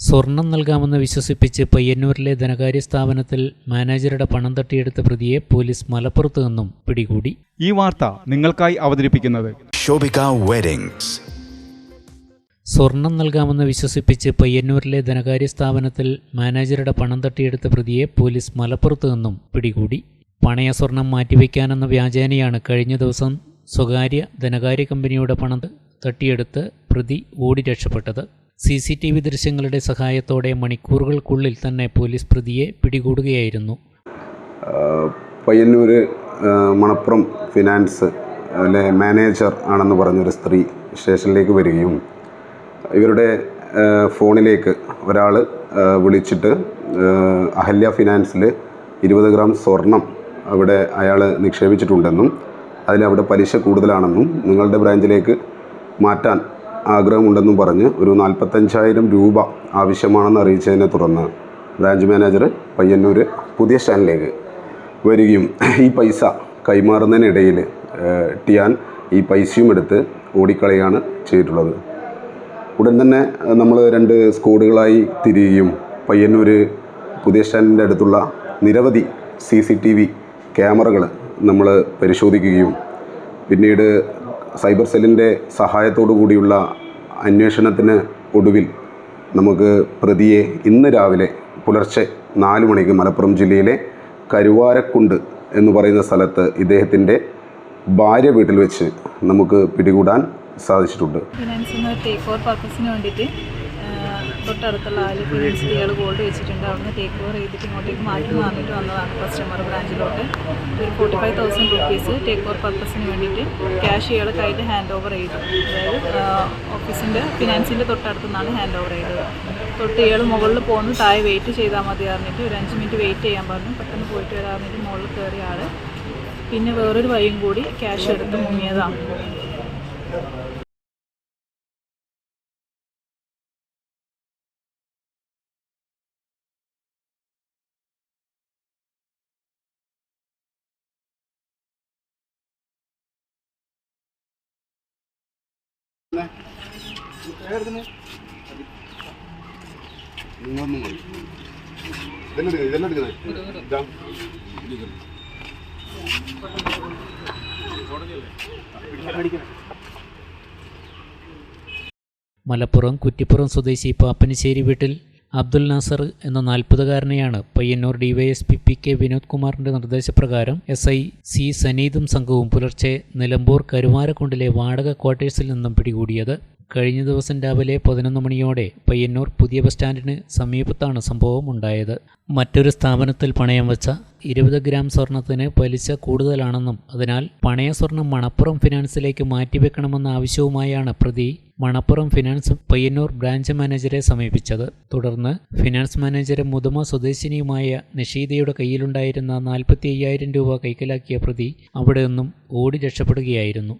സ്വർണം നൽകാമെന്ന് വിശ്വസിപ്പിച്ച് പയ്യന്നൂരിലെ ധനകാര്യ സ്ഥാപനത്തിൽ മാനേജറുടെ പണം തട്ടിയെടുത്ത പ്രതിയെ പോലീസ് മലപ്പുറത്ത് നിന്നും പിടികൂടി. ഈ വാർത്ത നിങ്ങൾക്കായി അവതരിപ്പിക്കുന്നത്. Shobika Weddings. സ്വർണം നൽകാമെന്ന് വിശ്വസിപ്പിച്ച് പയ്യന്നൂരിലെ ധനകാര്യ സ്ഥാപനത്തിൽ മാനേജറുടെ പണം തട്ടിയെടുത്ത പ്രതിയെ പോലീസ് മലപ്പുറത്ത് നിന്നും പിടികൂടി. പണയ സ്വർണം മാറ്റിവെക്കാനെന്ന വ്യാജേനയാണ് കഴിഞ്ഞ ദിവസം സ്വകാര്യ ധനകാര്യ കമ്പനിയുടെ പണം തട്ടിയെടുത്ത് പ്രതി ഓടി രക്ഷപ്പെട്ടത്. സി സി ടി വി ദൃശ്യങ്ങളുടെ സഹായത്തോടെ മണിക്കൂറുകൾക്കുള്ളിൽ തന്നെ പോലീസ് പ്രതിയെ പിടികൂടുകയായിരുന്നു. പയ്യന്നൂർ മണപ്പുറം ഫിനാൻസ് അല്ലെ മാനേജർ ആണെന്ന് പറഞ്ഞൊരു സ്ത്രീ സ്റ്റേഷനിലേക്ക് വരികയും ഇവരുടെ ഫോണിലേക്ക് ഒരാൾ വിളിച്ചിട്ട് അഹല്യ ഫിനാൻസിൽ ഇരുപത് ഗ്രാം സ്വർണം അവിടെ അയാൾ നിക്ഷേപിച്ചിട്ടുണ്ടെന്നും അതിലവിടെ പലിശ കൂടുതലാണെന്നും നിങ്ങളുടെ ബ്രാഞ്ചിലേക്ക് മാറ്റാൻ ആഗ്രഹമുണ്ടെന്നും പറഞ്ഞ് ഒരു നാൽപ്പത്തഞ്ചായിരം രൂപ ആവശ്യമാണെന്ന് അറിയിച്ചതിനെ തുടർന്ന് ബ്രാഞ്ച് മാനേജർ പയ്യന്നൂർ പുതിയ സ്റ്റാൻഡിലേക്ക് വരികയും ഈ പൈസ കൈമാറുന്നതിനിടയിൽ ടിയാൻ ഈ പൈസയും എടുത്ത് ഓടിക്കളയാണ് ചെയ്തിട്ടുള്ളത്. ഉടൻ തന്നെ നമ്മൾ രണ്ട് സ്ക്വാഡുകളായി തിരിയുകയും പയ്യന്നൂർ പുതിയ സ്റ്റാൻഡിന്റെ അടുത്തുള്ള നിരവധി സി സി ടി വി ക്യാമറകൾ നമ്മൾ പരിശോധിക്കുകയും പിന്നീട് സൈബർ സെല്ലിന്റെ സഹായത്തോടു കൂടിയുള്ള അന്വേഷണത്തിന് ഒടുവിൽ നമുക്ക് പ്രതിയെ ഇന്ന് രാവിലെ പുലർച്ചെ നാല് മണിക്ക് മലപ്പുറം ജില്ലയിലെ കരുവാരക്കുണ്ട് എന്ന് പറയുന്ന സ്ഥലത്ത് ഇദ്ദേഹത്തിന്റെ ഭാര്യ വീട്ടിൽ വെച്ച് നമുക്ക് പിടികൂടാൻ സാധിച്ചിട്ടുണ്ട്. ടേക്ക് തൊട്ടടുത്തുള്ള ആൽ സ്ത്രീകൾ ഗോൾഡ് വെച്ചിട്ടുണ്ട്. അവിടുന്ന് ടേക്ക് ഓവർ ചെയ്തിട്ട് ഇങ്ങോട്ടേക്ക് മാറ്റി മാറിയിട്ട് വന്നതാണ് കസ്റ്റമർ ബ്രാഞ്ചിലോട്ട് ഒരു forty five thousand rupees take over പർപ്പസിന് വേണ്ടിയിട്ട് ക്യാഷ് ഇയാൾ കയ്യിൽ ഹാൻഡ് ഓവർ ചെയ്തു. അതായത് ഓഫീസിന്റെ ഫിനാൻസിന്റെ തൊട്ടടുത്തു നിന്നാണ് ഹാൻഡ് ഓവർ ചെയ്തത്. തൊട്ട് ഇയാൾ മുകളിൽ പോകുന്നു താഴെ വെയിറ്റ് ചെയ്താൽ മതി പറഞ്ഞിട്ട് ഒരു അഞ്ച് മിനിറ്റ് വെയിറ്റ് ചെയ്യാൻ പറഞ്ഞു. പെട്ടെന്ന് പോയിട്ട് പറഞ്ഞിട്ട് മുകളിൽ കയറിയ ആൾ പിന്നെ വേറൊരു വഴിയും കൂടി ക്യാഷ് എടുത്ത് മുങ്ങിയതാണ്. മലപ്പുറം കുറ്റിപ്പുറം സ്വദേശി പാപ്പനശ്ശേരി വീട്ടിൽ അബ്ദുൽ നാസർ എന്ന നാൽപ്പതുകാരനെയാണ് Payyanur DYSP P K Vinod കുമാറിന്റെ നിർദ്ദേശപ്രകാരം എസ് ഐ സി സനീദും സംഘവും പുലർച്ചെ നിലമ്പൂർ കരുവാരക്കുണ്ടിലെ വാടക ക്വാർട്ടേഴ്സിൽ നിന്നും പിടികൂടിയത്. കഴിഞ്ഞ ദിവസം രാവിലെ പതിനൊന്ന് മണിയോടെ പയ്യന്നൂർ പുതിയ ബസ് സ്റ്റാൻഡിന് സമീപത്താണ് സംഭവം ഉണ്ടായത്. മറ്റൊരു സ്ഥാപനത്തിൽ പണയം വച്ച ഇരുപത് ഗ്രാം സ്വർണത്തിന് പലിശ കൂടുതലാണെന്നും അതിനാൽ പണയ സ്വർണം മണപ്പുറം ഫിനാൻസിലേക്ക് മാറ്റിവെക്കണമെന്ന ആവശ്യവുമായാണ് പ്രതി മണപ്പുറം ഫിനാൻസ് പയ്യന്നൂർ ബ്രാഞ്ച് മാനേജരെ സമീപിച്ചത്. തുടർന്ന് ഫിനാൻസ് മാനേജർ മുതുമ സ്വദേശിനിയുമായ നിഷീദയുടെ കയ്യിലുണ്ടായിരുന്ന നാൽപ്പത്തി അയ്യായിരം രൂപ കൈക്കലാക്കിയ പ്രതി അവിടെ നിന്നും ഓടി രക്ഷപ്പെടുകയായിരുന്നു.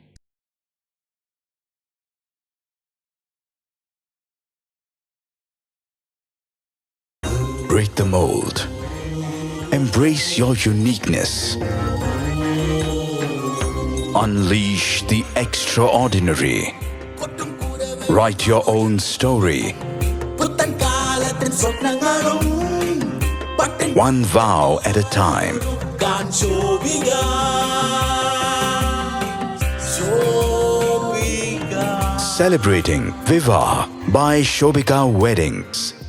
The the. Write your own story. One vow at a time. Celebrating Viva by Shobika Weddings.